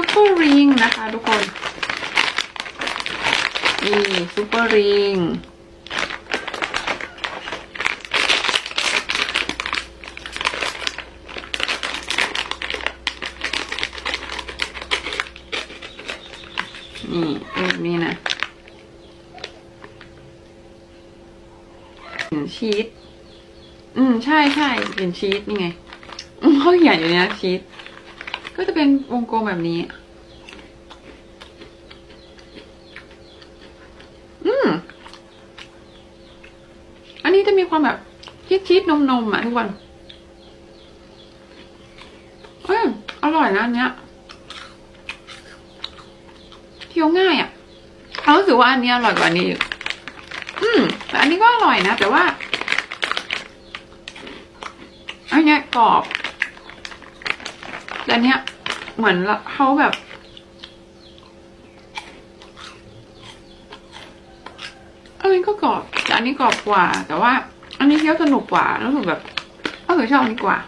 ซูเปอร์ริงนะคะทุกคนนี่ซูเปอร์ริงนี่แบบนี้นะเป็นชีสอืม ใช่ใช่เป็นชีสนี่ไงเขาเขียนอยู่เนี้ยชีส ก็จะเป็นวงกลมแบบนี้ อืม อันนี้จะมีความแบบชีสชีสนมนมๆอะทุกคนเอ้ยอร่อยนะอันเนี้ยเคี้ยวง่ายอะเรารู้สึกว่าอันนี้อร่อยกว่านี้อือืมแต่อันนี้ก็อร่อยนะ แต่ว่า อันเนี้ยกรอบ แต่อันเนี้ยเหมือนเขาแบบ อันนี้ก็กรอบแต่อันนี้กรอบกว่า แต่ว่า อันนี้เคี้ยวสนุกกว่ารู้สึกแบบเออชอบอันนี้กว่า